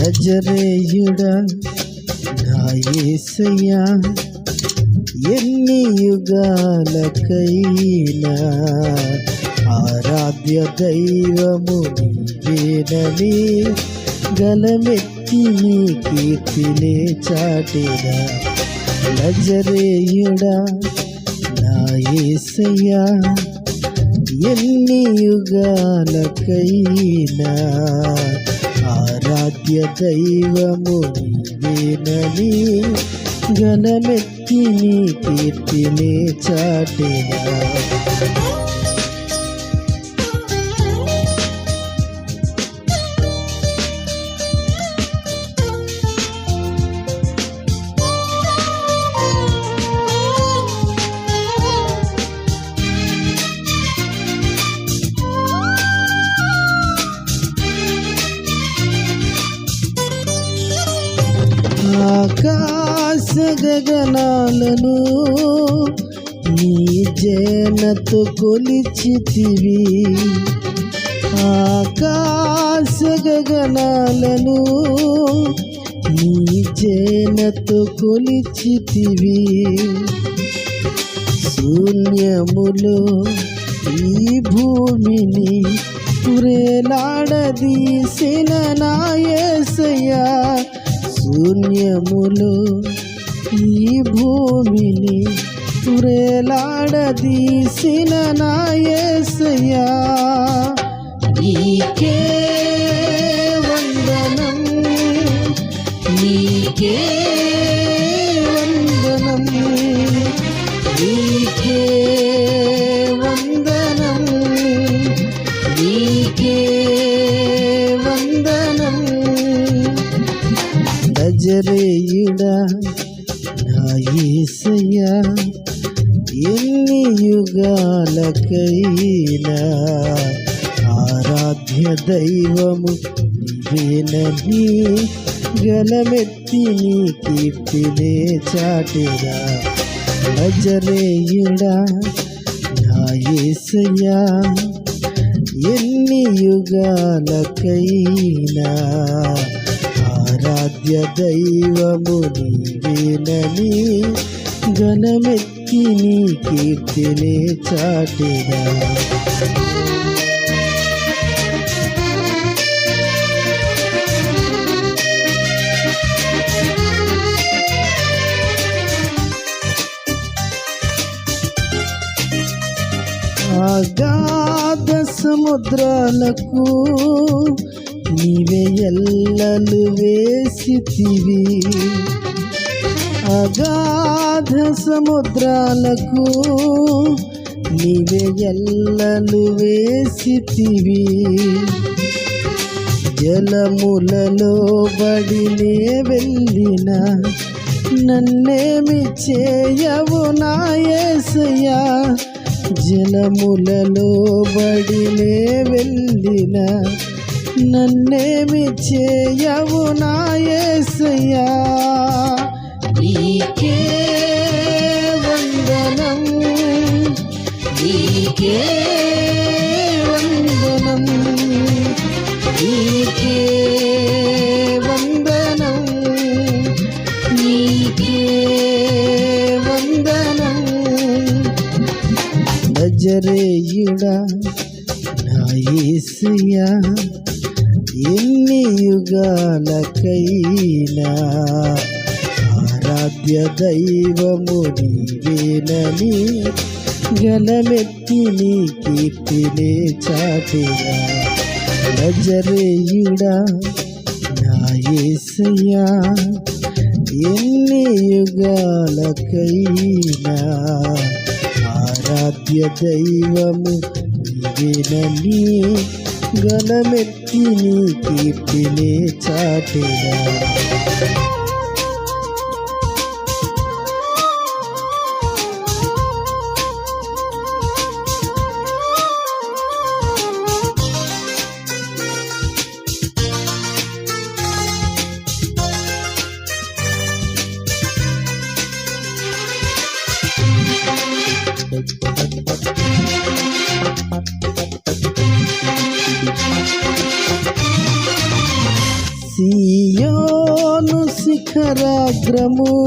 నజరేయుడా నా యేసయ్యా ఎన్ని యుగాలకైనా ఆరాధ్య దైవము నీవేనని గలమెత్తి నీ కీర్తినే చాటినా నజరేయుడా నా యేసయ్యా ఎన్ని యుగాలకైనా ఆరాధ్య దైవము నీవేనని గణమెత్తి నీ కీర్తిని చాటినా. ఆకాశ గగనాలను నీ జనతో కొలిచితివి. ఆకాశ గగనాలను నీ జనతో కొలిచితివి. శూన్యములో ఈ భూమిని వ్రేలాడదీసిన నాయసయ్యా శూన్యములో ఈ భూమిని వ్రేలాడదీసిన నాయసయ్యా నీకే వందనం నీకే వందనం నీకే నజరేయుడా నా యేసయ్యా ఎన్ని యుగాలకైనా ఆరాధ్య దైవము నీవేనని గలమెత్తి నీ కీర్తినే చాటిరా నజరేయుడా నా యేసయ్యా ఎన్ని యుగాలకైనా ఆరాధ్య దైవము నీవేనని గణమెత్తి నీ కీర్తినే చాటిగా అగాధ సముద్రాలకు నీవే ఎల్లలు వేసితివి. అగాధ సముద్రాలకు నీవే ఎల్లలు వేసితివి. జలములలో బడినే వెళ్ళిన నన్నేమి చేయవు నాయసయ్యా. జలములలో బడినే వెళ్ళిన నన్నేమి చేయవు నాయసయ్యా నీకే వందనం. నీకే వందనం. నీకే వందనం. నీకే వందనం. నజరేయుడా నా ఎన్ని యుగాలకైనా ఆరాధ్య దైవము నీవేనని గణమెత్తి నీ కీర్తినే చాటిరా నజరేయుడా నా యేసయ్యా ఎన్ని యుగాలకైనా ఆరాధ్య దైవము నీవేనని గణమెత్తి నీ కీర్తినే చాటిరా శిఖరాగ్రము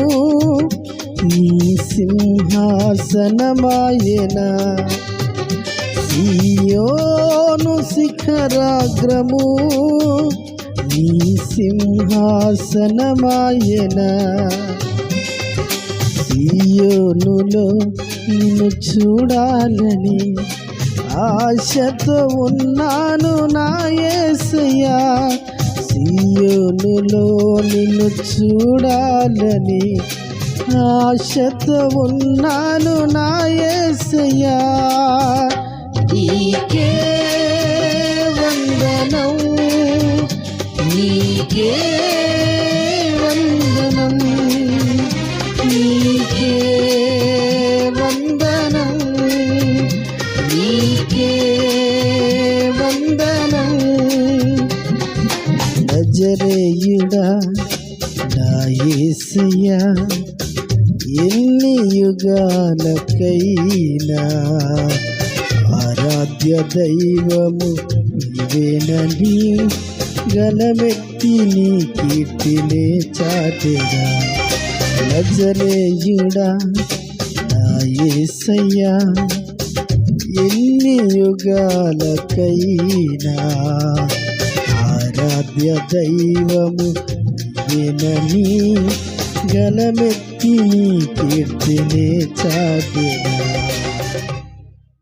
నీ సింహాసనమాయన. సీయోను శిఖరాగ్రము నీ సింహాసనమాయన. సీయోనులో నిన్ను చూడాలని ఆశతో ఉన్నాను నా సీయోనులో నిన్ను చూడాలని ఆశతో ఉన్నాను నా ఏసయ్యా. నీకే వందనం నీకే నజరేయుడా నా యేసయ్యా ఎన్ని యుగాలకైనా ఆరాధ్య దైవము ఇవేనని గలమెత్తి నీ కీర్తినే చాటెగా. నజరేయుడా నా యేసయ్యా ఎన్ని యుగాలకైనా ఆరాధ్య దైవము. వినని గలమెత్తి నీ కీర్తినే చాటినా.